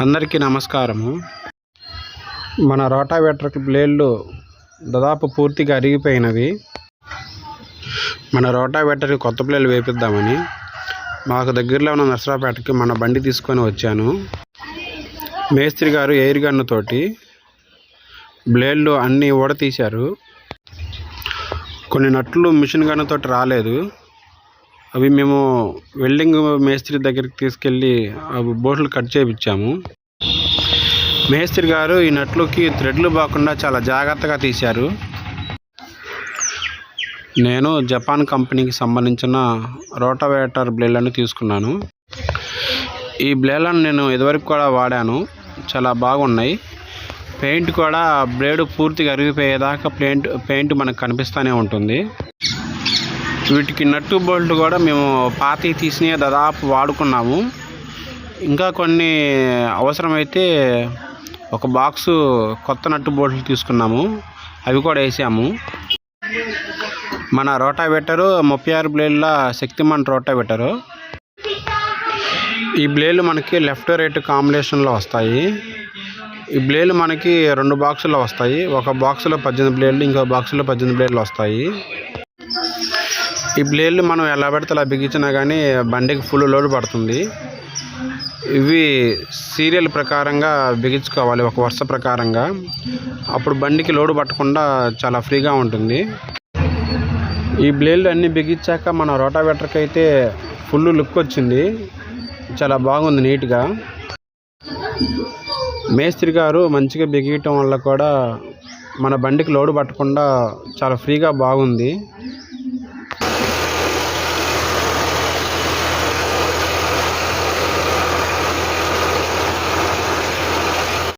అందరికీ నమస్కారము. మన రోటావేటర్ బ్లేడ్లు దాదాపు పూర్తిగా అరిగిపోయినవి. మన రోటావేటర్కి కొత్త బ్లేడ్లు వేపిద్దామని మాకు దగ్గరలో ఉన్న నర్సరాపేటకి మన బండి తీసుకొని వచ్చాను. మేస్త్రి గారు ఎయిర్ గన్నుతోటి బ్లేడ్లు అన్నీ ఊడతీశారు. కొన్ని నట్లు మిషన్ గన్నుతోటి రాలేదు. అవి మేము వెల్డింగ్ మేస్త్రి దగ్గరికి తీసుకెళ్ళి అవి బోట్లు కట్ చేయించాము మేస్త్రి గారు ఈ నట్లుకి థ్రెడ్లు బాకుండా చాలా జాగ్రత్తగా తీశారు. నేను జపాన్ కంపెనీకి సంబంధించిన రోటావేటర్ బ్లేడ్లను తీసుకున్నాను. ఈ బ్లేడ్లను నేను ఇదివరకు కూడా వాడాను. చాలా బాగున్నాయి. పెయింట్ కూడా బ్లేడ్ పూర్తిగా అరిగిపోయేదాకా పెయింట్ పెయింట్ మనకు కనిపిస్తూనే ఉంటుంది. వీటికి నట్టు బోల్ట్ కూడా మేము పాతి తీసినవి దాదాపు వాడుకున్నాము. ఇంకా కొన్ని అవసరమైతే ఒక బాక్సు కొత్త నట్టు బోల్ట్లు తీసుకున్నాము. అవి కూడా వేసాము. మన రోటావేటరు ముప్పై ఆరు బ్లేడ్ల శక్తిమాన్ రోటావేటరు. ఈ బ్లేడ్లు మనకి లెఫ్ట్ రైట్ కాంబినేషన్లో వస్తాయి. ఈ బ్లేడ్లు మనకి రెండు బాక్సుల్లో వస్తాయి. ఒక బాక్సులో పద్దెనిమిది బ్లేడ్లు ఇంకో బాక్సులో పద్దెనిమిది బ్లేడ్లు వస్తాయి. ఈ బ్లేడ్లు మనం ఎలా పెడితే అలా బిగించినా కానీ బండికి ఫుల్ లోడ్ పడుతుంది. ఇవి సీరియల్ ప్రకారంగా బిగించుకోవాలి ఒక వరుస ప్రకారంగా. అప్పుడు బండికి లోడ్ పట్టకుండా చాలా ఫ్రీగా ఉంటుంది. ఈ బ్లేడ్లు అన్నీ బిగించాక మన రోటావేటర్కి అయితే ఫుల్ లుక్ వచ్చింది. చాలా బాగుంది నీట్గా మేస్త్రి గారు మంచిగా బిగించటం వల్ల కూడా మన బండికి లోడ్ పట్టకుండా చాలా ఫ్రీగా బాగుంది.